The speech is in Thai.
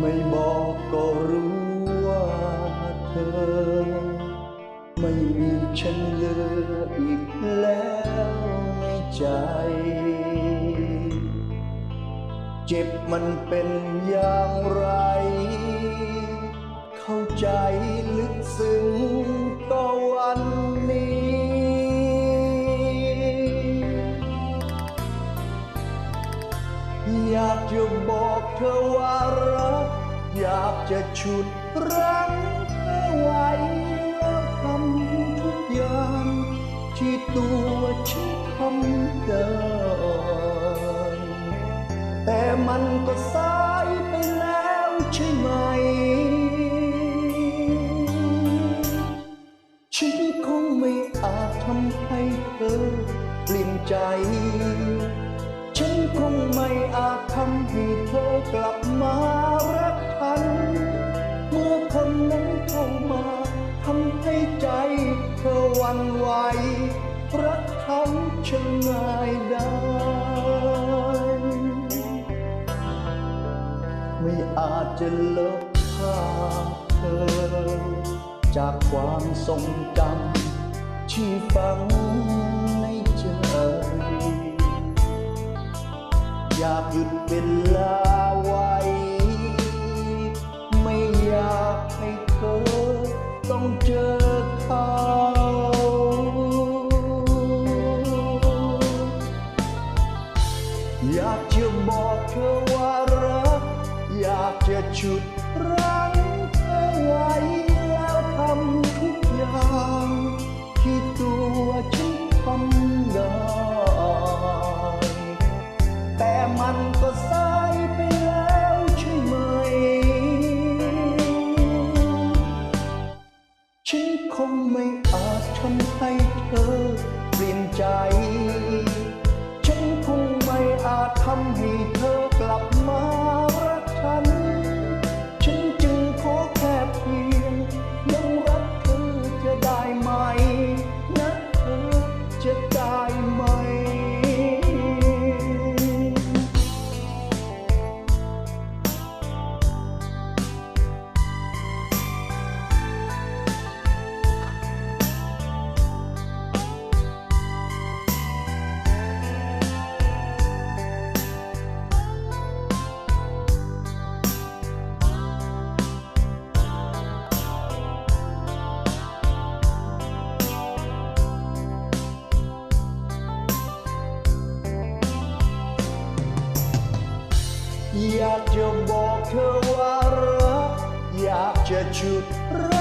ไม่บอกก็รู้ว่าเธอ ไม่มีฉันเหลืออีกแล้วในใจ เจ็บมันเป็นอย่างไร เข้าใจลึกซึ้ง จะบอกเธอว่ารัก อยากจะฉุดรั้งเธอไว้แล้วทำทุกอย่าง ที่ตัวฉันทำได้ แต่มันก็สายไปแล้วใช่ไหม ฉันคงไม่อาจทำให้เธอเปลี่ยนใจ คงไม่อาจทำให้เธอกลับมารักฉัน เมื่อคนนั้นเข้ามาทำให้ใจเธอวันไหวรักเขาช่างง่ายได้ไม่อาจจะลบภาพเธอ จากความทรงจำที่ฝังากหยุดเวลาไว้ ไม่อยากให้เธอต้องเจอเขาอยากจะบอกเธอว่ารัก อยากจะชุดรัก ฉันคงไม่อาจทำให้เธอเปลี่ยนใจ ฉันคงไม่อาจทำให้ อยากจะบอกเธอว่ารัก อยากจะจุดรัก